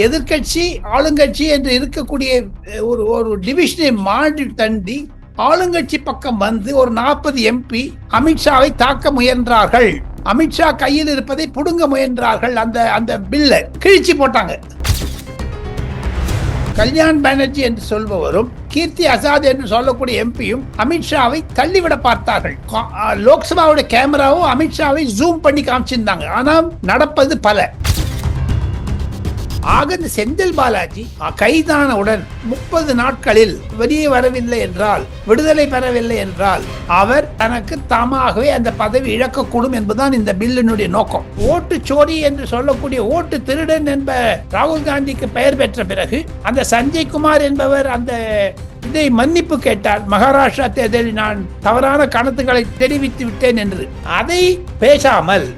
எதிர்க்கட்சி ஆளுங்கட்சி என்று இருக்கக்கூடிய ஒரு ஒரு டிவிஷனை மாண்டி தண்டி ஆளுங்கட்சி பக்கம் வந்து ஒரு நாற்பது எம்பி அமித்ஷாவை தாக்க முயன்றார்கள். அமித்ஷா கையில் இருப்பதை புடுங்க முயன்றார்கள் அந்த அந்த பில்லை. கிழிச்சு போட்டாங்க. கல்யாண் பானர்ஜி என்று சொல்பவரும் கீர்த்தி அசாத் என்று சொல்லக்கூடிய எம்பியும் அமித்ஷாவை தள்ளிவிட பார்த்தார்கள். லோக்சபாவுடைய லோக்சபாவோட கேமராவும் அமித்ஷாவை ஜூம் பண்ணி காமிச்சிருந்தாங்க. ஆனால் நடப்பது பல. ஆக இந்த செந்தில் பாலாஜி கைதானவுடன் முப்பது நாட்களில் வெளியே வரவில்லை என்றால் விடுதலை பெறவில்லை என்றால் அவர் தனக்கு தாமாகவே அந்த பதவி இழக்கக்கூடும் என்பதுதான் இந்த பில்லினுடைய நோக்கம். ஓட்டு சோரி என்று சொல்லக்கூடிய ஓட்டு திருடன் என்ப ராகுல் காந்திக்கு பெயர் பெற்ற பிறகு அந்த சஞ்சய் குமார் என்பவர் அந்த இதை மன்னிப்பு கேட்டார். மகாராஷ்டிரா தேர்தலில் நான் தவறான கணத்துக்களை தெரிவித்து விட்டேன் என்று. அதை பேசாமல்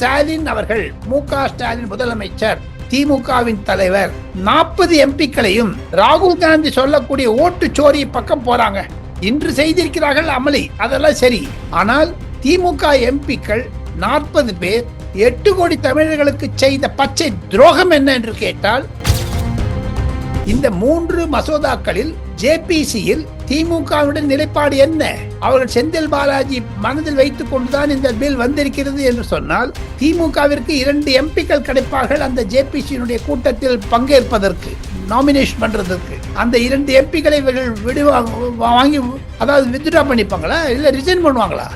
ஸ்டாலின் அவர்கள் மு க ஸ்டாலின் முதலமைச்சர் திமுகவின் தலைவர் நாற்பது எம்பிக்களையும் ராகுல் காந்தி சொல்லக்கூடிய ஓட்டு சோரி பக்கம் போறாங்க. இன்று செய்திருக்கிறார்கள் அமளி அதெல்லாம் சரி. ஆனால் திமுக எம்பிக்கள் நாற்பது பேர் எட்டு கோடி தமிழர்களுக்கு செய்த பச்சை துரோகம் என்ன என்று கேட்டால் இந்த மூன்று மசோதாக்களில் ஜேபிசியில் திமுகவுடன் நிலைப்பாடு என்ன? அவர்கள் செந்தில் பாலாஜி மனதில் வைத்துக் கொண்டுதான் இந்த பில் வந்திருக்கிறது என்று சொன்னால் திமுகவிற்கு இரண்டு எம்பிக்கள் கிடைப்பார்கள் அந்த ஜேபிசியினுடைய கூட்டத்தில் பங்கேற்பதற்கு நாமினேஷன் பண்றதற்கு. அந்த இரண்டு எம்பிக்களை இவர்கள் விடுவாங்க வாங்கி அதாவது வித்ட்ரா பண்ணிப்பாங்களா? இல்லை ரிசைன் பண்ணுவாங்களா?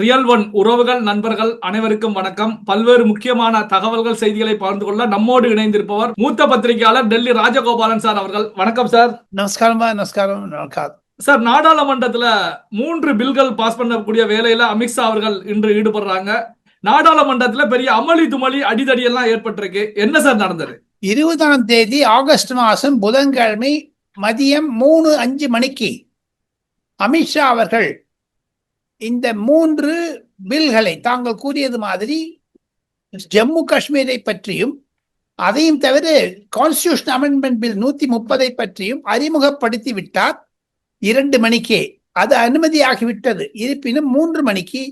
ரியல் ஒன் உறவுகள் நண்பர்கள் அனைவருக்கும் வணக்கம். பல்வேறு முக்கியமான தகவல்கள் செய்திகளை பகிர்ந்து கொள்ள நம்மோடு இணைந்திருப்பவர் மூத்த பத்திரிகையாளர் டெல்லி ராஜகோபாலன் சார் அவர்கள். வணக்கம் சார். நமஸ்காரமா நமஸ்காரம் நமஸ்காரம். சார் நாடாளுமன்றத்துல மூன்று பில்கள் பாஸ் பண்ணக்கூடிய வேலையில அமித்ஷா அவர்கள் இன்று ஈடுபடுறாங்க. நாடாளுமன்றத்துல பெரிய அமளி துமளி அடிதடி எல்லாம் ஏற்பட்டிருக்கு. என்ன சார் நடந்தது? இருபதாம் தேதி ஆகஸ்ட் மாதம் புதன்கிழமை மதியம் மூணு அஞ்சு மணிக்கு அமித்ஷா அவர்கள் இந்த மூன்று பில்களை தாங்கள் கூறியது மாதிரி ஜம்மு காஷ்மீரை பற்றியும் அதையும் தவிர கான்ஸ்டியூஷன் அமெண்ட்மெண்ட் பில் நூத்தி முப்பதை பற்றியும் அறிமுகப்படுத்தி விட்டார். இரண்டு மணிக்கே. அது அனுமதியாகிவிட்டது. இருப்பினும் மூன்று மணிக்கு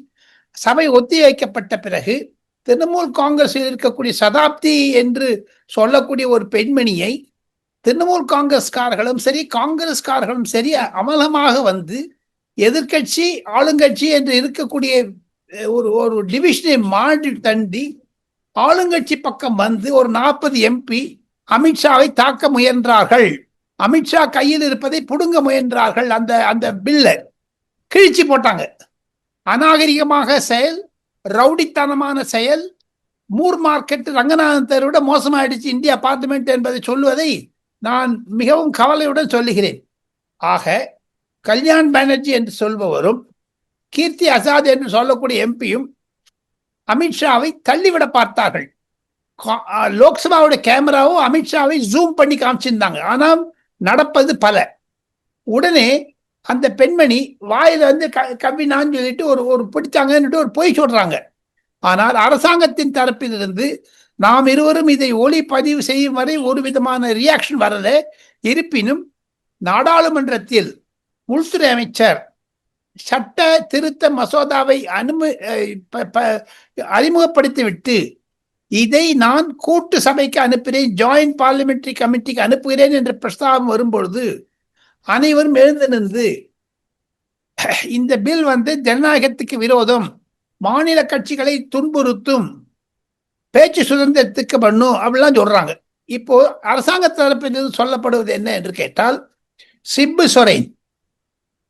சபை ஒத்திவைக்கப்பட்ட பிறகு திரிணாமுல் காங்கிரஸில் இருக்கக்கூடிய சதாப்தி என்று சொல்லக்கூடிய ஒரு பெண்மணியை திரிணாமுல் காங்கிரஸ்காரர்களும் சரி காங்கிரஸ்காரர்களும் சரி அமலமாக வந்து எதிர்க்கட்சி ஆளுங்கட்சி என்று இருக்கக்கூடிய ஒரு ஒரு டிவிஷனை மாற்றி தண்டி ஆளுங்கட்சி பக்கம் வந்து ஒரு நாற்பது எம்பி அமித்ஷாவை தாக்க முயன்றார்கள். அமித்ஷா கையில் இருப்பதை புடுங்க முயன்றார்கள் அந்த அந்த பில்லை. கிழிச்சு போட்டாங்க. அநாகரிகமாக செயல் ரவுடித்தனமான செயல் மூர் மார்க்கெட் ரங்கநாதன் தெருவிட மோசமாயிடுச்சு இந்தியா பார்லிமெண்ட் என்பதை சொல்லுவதை நான் மிகவும் கவலையுடன் சொல்லுகிறேன். ஆக கல்யாண் பானர்ஜி என்று சொல்பவரும் கீர்த்தி அசாத் என்று சொல்லக்கூடிய எம்பியும் அமித்ஷாவை தள்ளிவிட பார்த்தார்கள். லோக்சபாவோட கேமராவும் அமித்ஷாவை ஜூம் பண்ணி காமிச்சிருந்தாங்க. ஆனால் நடப்பது பல. உடனே அந்த பெண்மணி வாயில வந்து க- கவ்வினான்னு சொல்லிட்டு ஒரு ஒரு பிடிச்சாங்கன்னுட்டு ஒரு பொய் சொல்றாங்க. ஆனால் அரசாங்கத்தின் தரப்பிலிருந்து நாம் இருவரும் இதை ஒளிப்பதிவு செய்யும் வரை ஒரு விதமான ரியாக்ஷன் வரல. இருப்பினும் நாடாளுமன்றத்தில் உள்துறை அமைச்சர் சட்ட திருத்த மசோதாவை அனும ப- ப- அறிமுகப்படுத்திவிட்டு இதை நான் கூட்டு சபைக்கு அனுப்புகிறேன் ஜாயிண்ட் பார்லிமெண்டரி கமிட்டிக்கு அனுப்புகிறேன் என்ற பிரஸ்தாபம் வரும்பொழுது அனைவரும் எழுந்து நின்று இந்த பில் வந்து ஜனநாயகத்துக்கு விரோதம் மாநில கட்சிகளை துன்புறுத்தும் பேச்சு சுதந்திரத்துக்கு பண்ணும் அப்படிலாம் சொல்றாங்க. இப்போ அரசாங்க தரப்பிலிருந்து சொல்லப்படுவது என்ன என்று கேட்டால் சிப்பு சொரேன்.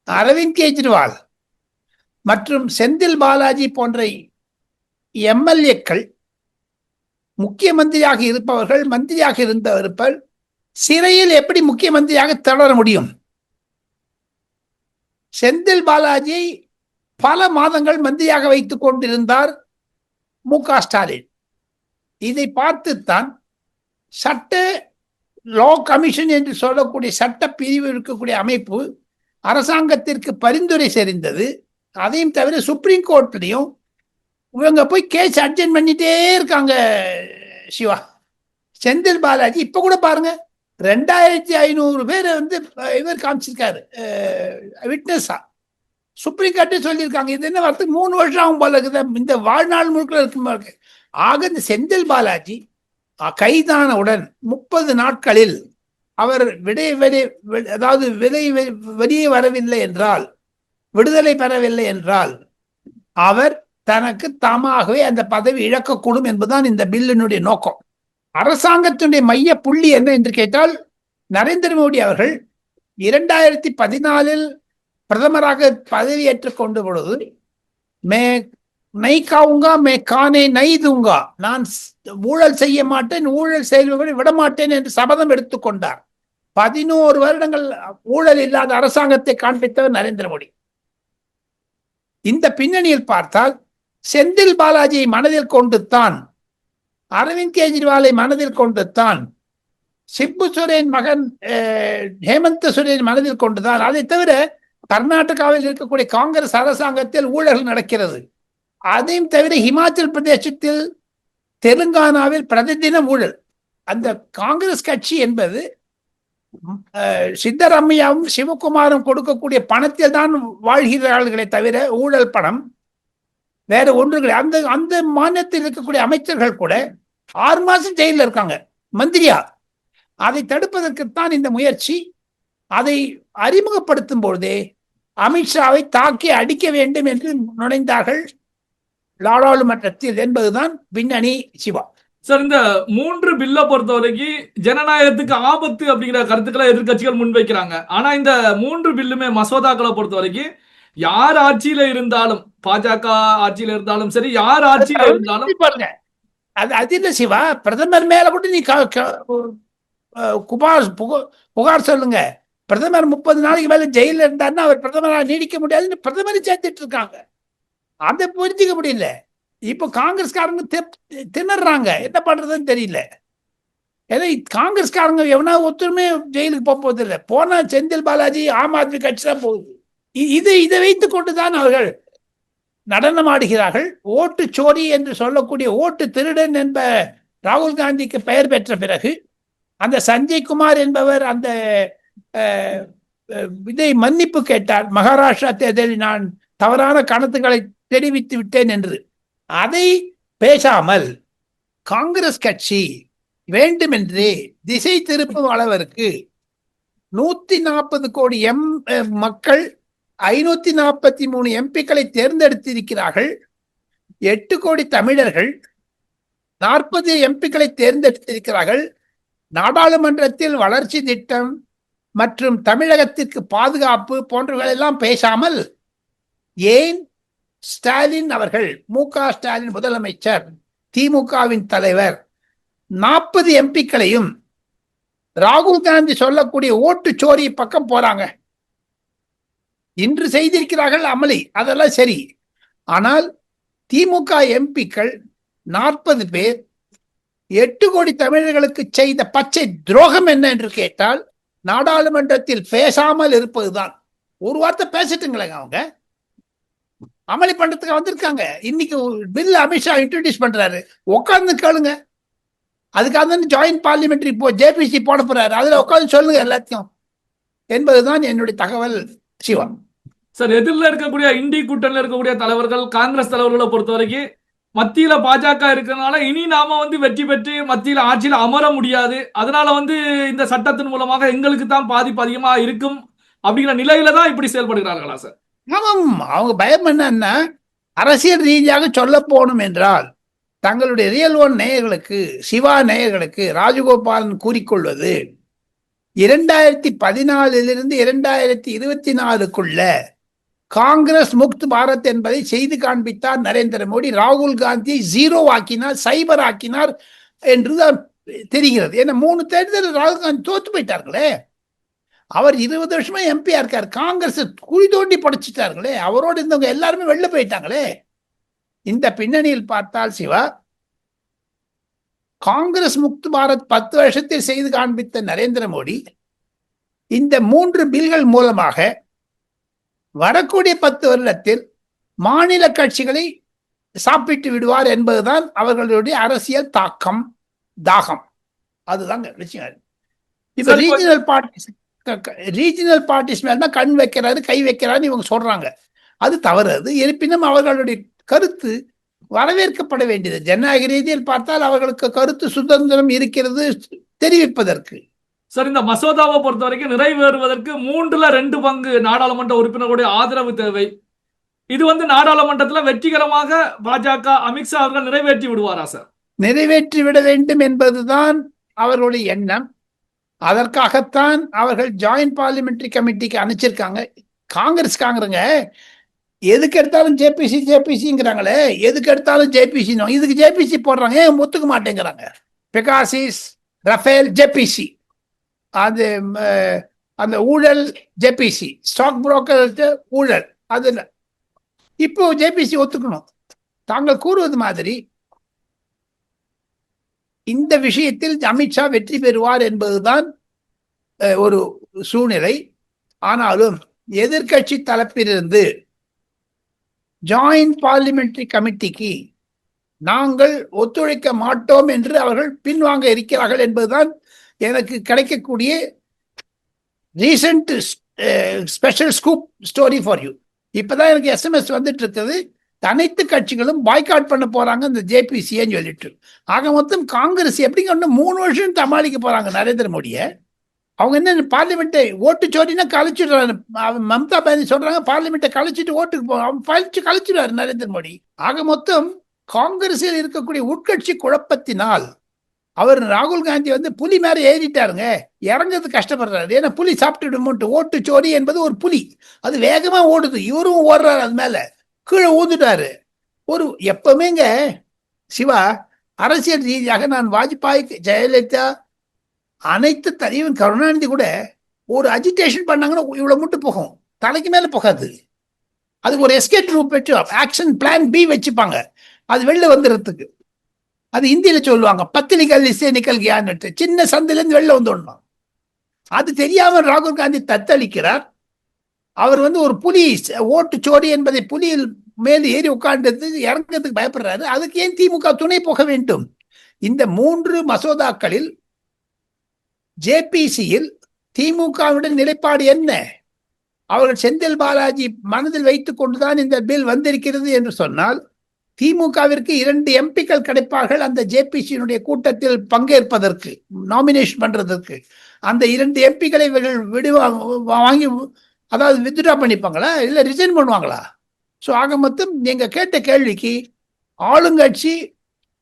அரவிந்த் கெஜ்ரிவால் மற்றும் செந்தில் பாலாஜி போன்ற எம்எல்ஏக்கள் முக்கிய மந்திரியாக இருப்பவர்கள் மந்திரியாக இருந்தவர்கள் சிறையில் எப்படி முக்கிய மந்திரியாக தொடர முடியும்? செந்தில் பாலாஜி பல மாதங்கள் மந்திரியாக வைத்துக் கொண்டிருந்தார் மு க ஸ்டாலின். இதை பார்த்துத்தான் சட்ட லா கமிஷன் என்று சொல்லக்கூடிய சட்ட பிரிவு இருக்கக்கூடிய அமைப்பு அரசாங்கத்திற்கு பரிந்துரை செறிந்தது. அதையும் தவிர சுப்ரீம் கோர்ட்லேயும் இவங்க போய் கேஸ் அட்ஜென்ட் பண்ணிட்டே இருக்காங்க சிவா. செந்தில் பாலாஜி இப்போ கூட பாருங்க. ரெண்டாயிரத்தி ஐநூறு பேர் வந்து இவர் காமிச்சிருக்காரு. விட்னஸா சுப்ரீம் கோர்ட்டே சொல்லியிருக்காங்க. இது என்ன வரத்துக்கு மூணு வருஷம் ஆகும் போல இருக்குது. இந்த வாழ்நாள் முழுக்க இருக்கும் இருக்கு. ஆக இந்த செந்தில் பாலாஜி கைதானவுடன் முப்பது நாட்களில் அவர் விடை விடை அதாவது விலை வெ- வெளியே வரவில்லை என்றால் விடுதலை பெறவில்லை என்றால் அவர் தனக்கு தாமாகவே அந்த பதவி இழக்கக்கூடும் என்பதுதான் இந்த பில்லினுடைய நோக்கம். அரசாங்கத்தினுடைய மைய புள்ளி என்ன என்று கேட்டால் நரேந்திர மோடி அவர்கள் இரண்டாயிரத்தி பதினாலில் பிரதமராக பதவியேற்றுக் கொண்ட பொழுது மே நெய்க்காவுங்கா மே கானே நெய் தூங்கா நான் ஊழல் செய்ய மாட்டேன் ஊழல் செயல்களை விட மாட்டேன் என்று சபதம் எடுத்துக்கொண்டார் பதினோரு வருடங்கள் ஊழல் இல்லாத அரசாங்கத்தை காண்பித்தவர் நரேந்திர மோடி. இந்த பின்னணியில் பார்த்தால் செந்தில் பாலாஜியை மனதில் கொண்டுத்தான் அரவிந்த் கெஜ்ரிவாலை மனதில் கொண்டுத்தான் சிப்பு சுரேன் மகன் அஹ், ஹேமந்த் சோரேன் மனதில் கொண்டுதான். அதை தவிர கர்நாடகாவில் இருக்கக்கூடிய காங்கிரஸ் அரசாங்கத்தில் ஊழல் நடக்கிறது. அதையும் தவிர இமாச்சல் பிரதேசத்தில் தெலுங்கானாவில் பிரதிதினம் ஊழல். அந்த காங்கிரஸ் கட்சி என்பது அஹ், சித்தராமையாவும் சிவகுமாரும் கொடுக்கக்கூடிய பணத்தில் தான் வாழ்கிறார்களே தவிர ஊழல் பணம் வேற ஒன்று கிடையாது. அந்த அந்த மாநிலத்தில் இருக்கக்கூடிய அமைச்சர்கள் கூட ஆறு மாசம் ஜெயிலில் இருக்காங்க. மந்திரியா அதை தடுப்பதற்குத்தான் இந்த முயற்சி. அதை அறிமுகப்படுத்தும் பொழுதே அமித்ஷாவை தாக்கி அடிக்க வேண்டும் என்று நுழைந்தார்கள். நாடாளுமன்றத்தில் என்பதுதான் பின்னணி சிவா. சார் இந்த மூன்று பில்லை பொறுத்த வரைக்கும் ஜனநாயகத்துக்கு ஆபத்து அப்படிங்கிற கருத்துக்களை எதிர்க்கட்சிகள் முன்வைக்கிறாங்க. ஆனா இந்த மூன்று பில்லுமே மசோதாக்களை பொறுத்த வரைக்கும் யார் ஆட்சியில இருந்தாலும் பாஜக ஆட்சியில இருந்தாலும் சரி யார் ஆட்சியில இருந்தாலும் பாருங்க. அது அது சிவா? பிரதமர் மேல கூட நீ குமார் புக- புகார் சொல்லுங்க. பிரதமர் முப்பது நாளைக்கு மேல ஜெயில இருந்தாருன்னா அவர் பிரதமராக நீடிக்க முடியாதுன்னு பிரதமரை சேர்த்துட்டு இருக்காங்க. அதை புரிஞ்சுக்க முடியல. இப்போ காங்கிரஸ்காரங்க தி- திணறாங்க. என்ன பண்ணுறதுன்னு தெரியல. ஏன்னா காங்கிரஸ்காரங்க எவனா ஒத்துருமே ஜெயிலுக்கு போக போதில்லை போனால் செந்தில் பாலாஜி ஆம் ஆத்மி கட்சி தான் போகுது இது இதை வைத்து கொண்டு தான் அவர்கள் நடனம் ஆடுகிறார்கள் ஓட்டு சோரி என்று சொல்லக்கூடிய ஓட்டு திருடன் என்ப ராகுல் காந்திக்கு பெயர் பெற்ற பிறகு அந்த சஞ்சய் குமார் என்பவர் அந்த இதை மன்னிப்பு கேட்டார். மகாராஷ்டிரா தேர்தலில் நான் தவறான கணத்துக்களை தெரிவித்து விட்டேன் என்று. அதை பேசாமல் காங்கிரஸ் கட்சி வேண்டுமென்றே திசை திருப்பும் அளவிற்கு நூத்தி நாற்பது கோடி எம் மக்கள் ஐநூத்தி நாற்பத்தி மூணு எம்பிக்களை தேர்ந்தெடுத்திருக்கிறார்கள். எட்டு கோடி தமிழர்கள் நாற்பது எம்பிக்களை தேர்ந்தெடுத்திருக்கிறார்கள். நாடாளுமன்றத்தில் வளர்ச்சி திட்டம் மற்றும் தமிழகத்திற்கு பாதுகாப்பு போன்றவைகள் எல்லாம் பேசாமல் ஏன் ஸ்டாலின் அவர்கள் மு க ஸ்டாலின் முதலமைச்சர் திமுகவின் தலைவர் நாற்பது எம்பிக்களையும் ராகுல் காந்தி சொல்லக்கூடிய ஓட்டு சோரி பக்கம் போறாங்க. இன்று செய்திருக்கிறார்கள் அமளி அதெல்லாம் சரி. ஆனால் திமுக எம்பிக்கள் நாற்பது பேர் எட்டு கோடி தமிழர்களுக்கு செய்த பச்சை துரோகம் என்ன என்று கேட்டால் நாடாளுமன்றத்தில் பேசாமல் இருப்பதுதான். ஒரு வார்த்தை பேசிட்டுங்களேங்க அவங்க. அமளி பண்றதுக்கு வந்திருக்காங்க. இன்னைக்கு பில் அமித்ஷா இன்ட்ரடியூஸ் பண்றாரு. உட்காந்து கேளுங்க. அதுக்காக தான் ஜாயின்ட் பார்லிமெண்ட்ரி போ ஜேபிசி போட போறாரு. அதுல உட்காந்து சொல்லுங்க எல்லாத்தையும். என்பதுதான் என்னுடைய தகவல் சிவா. சார் எதிரில் இருக்கக்கூடிய இண்டி கூட்டணியில் இருக்கக்கூடிய தலைவர்கள் காங்கிரஸ் தலைவர்களை பொறுத்த வரைக்கும் மத்தியில பாஜக இருக்கிறதுனால இனி நாம வந்து வெற்றி பெற்று மத்தியில ஆட்சியில அமர முடியாது. அதனால வந்து இந்த சட்டத்தின் மூலமாக எங்களுக்கு தான் பாதிப்பு அதிகமா இருக்கும் அப்படிங்கிற நிலையில தான் இப்படி செயல்படுகிறார்களா சார்? ஆமாம் அவங்க பயம் என்னன்னா அரசியல் ரீதியாக சொல்ல போகணும் என்றால் தங்களுடைய ரியல் ஒன் நேயர்களுக்கு சிவா நேயர்களுக்கு ராஜகோபாலன் கூறிக்கொள்வது இரண்டாயிரத்தி பதினாலிலிருந்து இரண்டாயிரத்தி இருபத்தி நாலுக்குள்ள காங்கிரஸ் முக்த் பாரத் என்பதை செய்து காண்பித்தார் நரேந்திர மோடி. ராகுல் காந்தி ஜீரோ ஆக்கினார் சைபர் ஆக்கினார் என்றுதான் தெரிகிறது. ஏன்னா மூணு தேர்தல் ராகுல் காந்தி தோத்து போயிட்டார்களே. அவர் இருபது வருஷமா எம்பியா இருக்கார். காங்கிரஸ் குழி தோண்டி படைச்சிட்டார்களே அவரோடு இருந்தவங்க எல்லாருமே வெளில போயிட்டாங்களே. இந்த பின்னணியில் பார்த்தால் சிவா காங்கிரஸ் முக்து பாரத் பத்து வருஷத்தில் செய்து காண்பித்த நரேந்திர மோடி இந்த மூன்று பில்கள் மூலமாக வரக்கூடிய பத்து வருடத்தில் மாநில கட்சிகளை சாப்பிட்டு விடுவார் என்பதுதான் அவர்களுடைய அரசியல் தாக்கம் தாகம். அதுதாங்க விஷயம். இப்ப ரீஜனல் பார்ட்டிஸ் ரீஜனல் பார்ட்டிஸ் மேல தான் கண் வைக்கிறாரு கை வைக்கிறாருன்னு இவங்க சொல்றாங்க. அது தவறு அது இருப்பினும் அவர்களுடைய கருத்து வரவேற்கப்பட வேண்டியது. ஜனநாயக ரீதியில் பார்த்தால் அவர்களுக்கு கருத்து சுதந்திரம் இருக்கிறது தெரிவிப்பதற்கு. சார் இந்த மசோதாவை பொறுத்த வரைக்கும் நிறைவேறுவதற்கு மூன்றுல ரெண்டு பங்கு நாடாளுமன்ற உறுப்பினர்களுடைய ஆதரவு தேவை. இது வந்து நாடாளுமன்றத்துல வெற்றிகரமாக பாஜக அமித்ஷா அவர்கள் நிறைவேற்றி விடுவாரா சார்? நிறைவேற்றி விட வேண்டும் என்பதுதான் அவர்களுடைய எண்ணம். அதற்காகத்தான் அவர்கள் ஜாயிண்ட் பார்லிமெண்ட்ரி கமிட்டிக்கு அனுப்பிச்சிருக்காங்க. காங்கிரஸ் காங்கிரங்க. எதுக்கு எடுத்தாலும் ஜேபிசி ஜேபிசிங்கிறாங்களே. எதுக்கு எடுத்தாலும் ஜேபிசி இதுக்கு ஜேபிசி போடுறாங்க. ஏன் ஒத்துக்க மாட்டேங்கிறாங்க? Pegasus Rafale JPC. அது அந்த ஊழல் ஜேபிசி. ஸ்டாக் புரோக்கர் ஊழல். அது இப்போ ஜேபிசி ஒத்துக்கணும். தாங்கள் கூறுவது மாதிரி இந்த விஷயத்தில் அமித்ஷா வெற்றி பெறுவார் என்பதுதான் ஒரு சூழ்நிலை. ஆனாலும் எதிர்க்கட்சி தரப்பிலிருந்து ஜாயிண்ட் பார்லிமெண்ட்ரி கமிட்டிக்கு நாங்கள் ஒத்துழைக்க மாட்டோம் என்று அவர்கள் பின்வாங்க இருக்கிறார்கள் என்பதுதான் எனக்கு கிடைக்கக்கூடிய recent special scoop story for you இப்போதான் எனக்கு எஸ்எம்எஸ் வந்துட்டு இருக்குது. அனைத்து கட்சிகளும் பாய்காட் பண்ண போறாங்க இந்த ஜேபிசின்னு சொல்லிட்டு. ஆக மொத்தம் காங்கிரஸ் எப்படிங்க ஒன்று மூணு வருஷம் சமாளிக்க போறாங்க நரேந்திர மோடியை? அவங்க என்ன பார்லிமெண்ட்டை ஓட்டு சோரினா கழிச்சிடுறாரு. அவன் மம்தா பானர்ஜி சொல்றாங்க பார்லிமெண்ட்டை கழிச்சிட்டு ஓட்டுக்கு போ அவன் கழிச்சு கழிச்சிடுவாரு நரேந்திர மோடி. ஆக மொத்தம் காங்கிரஸில் இருக்கக்கூடிய உட்கட்சி குழப்பத்தினால் அவர் ராகுல் காந்தி வந்து புலி மேலே ஏறிட்டாருங்க. இறங்கிறது கஷ்டப்படுறாரு. ஏன்னா புலி சாப்பிட்டுடுமோட்டு ஓட்டு சோரி என்பது ஒரு புலி. அது வேகமாக ஓடுது. இவரும் ஓடுறாரு அது மேலே. கீழே ஊந்துட்டாரு. ஒரு எப்பவுமேங்க சிவா அரசியல் ரீதியாக நான் வாஜ்பாய் ஜெயலலிதா அனைத்து தலைவன் கருணாநிதி கூட ஒரு அஜிடேஷன் பண்ணாங்கன்னா இவ்வளோ மட்டும் போகும். தலைக்கு மேலே போகாது. அதுக்கு ஒரு எஸ்கேட் ரூப் வச்சு ஆக்ஷன் பிளான் பி வச்சுப்பாங்க. அது வெளில வந்துடுறதுக்கு அது இந்தியில சொல்லுவாங்க பத்து இசை நிக்கல் சின்ன சந்திலேருந்து வெளில வந்துடணும். அது தெரியாமல் ராகுல் காந்தி தத்தளிக்கிறார். அவர் வந்து ஒரு புலி ஓட்டு சோடி என்பதை புலியில் மேல் ஏறி உட்கார்ந்தது இறங்கிறதுக்கு பயப்படுறாரு. அதுக்கு ஏன் திமுக துணை போக வேண்டும்? இந்த மூன்று மசோதாக்களில் ஜேபிசியில் திமுகவுடன் நிலைப்பாடு என்ன? அவர்கள் செந்தில் பாலாஜி மனதில் வைத்துக் கொண்டுதான் இந்த பில் வந்திருக்கிறது என்று சொன்னால் திமுகவிற்கு இரண்டு எம்பிக்கள் கிடைப்பார்கள் அந்த ஜேபிசியினுடைய கூட்டத்தில் பங்கேற்பதற்கு நாமினேஷன் பண்றதற்கு. அந்த இரண்டு எம்பிக்களை இவர்கள் விடுவாங்க வாங்கி அதாவது வித்ட்ரா பண்ணிப்பாங்களா? இல்லை ரிசைன் பண்ணுவாங்களா? ஸோ ஆக மொத்தம் நீங்கள் கேட்ட கேள்விக்கு ஆளுங்கட்சி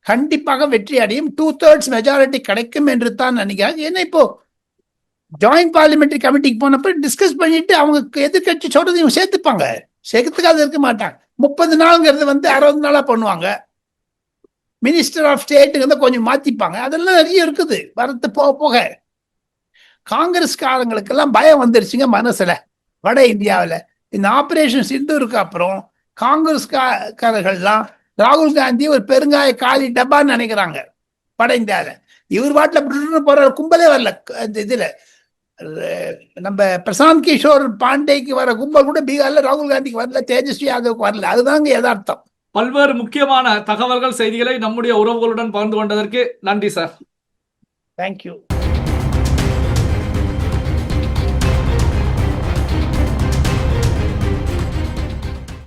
கண்டிப்பாக வெற்றி அடையும். டூ தேர்ட்ஸ் மெஜாரிட்டி கிடைக்கும் என்று தான் நினைக்கிறாங்க. ஏன்னா இப்போ ஜாயிண்ட் பார்லிமெண்ட்ரி கமிட்டிக்கு போனப்ப டிஸ்கஸ் பண்ணிட்டு அவங்க எதிர்கட்சி சொல்றது இவங்க சேர்த்துப்பாங்க. சேர்த்துக்காது இருக்க மாட்டாங்க. முப்பது நாளுங்கிறது வந்து அறுபது நாளா பண்ணுவாங்க. மினிஸ்டர் ஆஃப் ஸ்டேட்டுங்கிறத கொஞ்சம் மாத்திப்பாங்க. அதெல்லாம் நிறைய இருக்குது. வரத்து போக போக. காங்கிரஸ்காரங்களுக்கெல்லாம் பயம் வந்துருச்சுங்க மனசுல. வட இந்தியாவில். இந்த ஆபரேஷன் சிந்தூருக்கு அப்புறம் காங்கிரஸ்காரர்கள்லாம் ராகுல் காந்தி ஒரு பெருங்காய காலி டப்பான்னு நினைக்கிறாங்க வட இந்தியாவில். இவர் பாட்டில் போற கும்பலே வரல. அந்த இதுல நம்ம பிரசாந்த் கிஷோர் பாண்டேக்கு வர கும்பல் கூட பீகார்ல ராகுல் காந்திக்கு வரல தேஜஸ்வி யாதவுக்கு வரல. அதுதாங்க யதார்த்தம். பல்வேறு முக்கியமான தகவல்கள் செய்திகளை நம்முடைய உறவுகளுடன் பகிர்ந்து கொண்டதற்கு நன்றி சார். தேங்க்யூ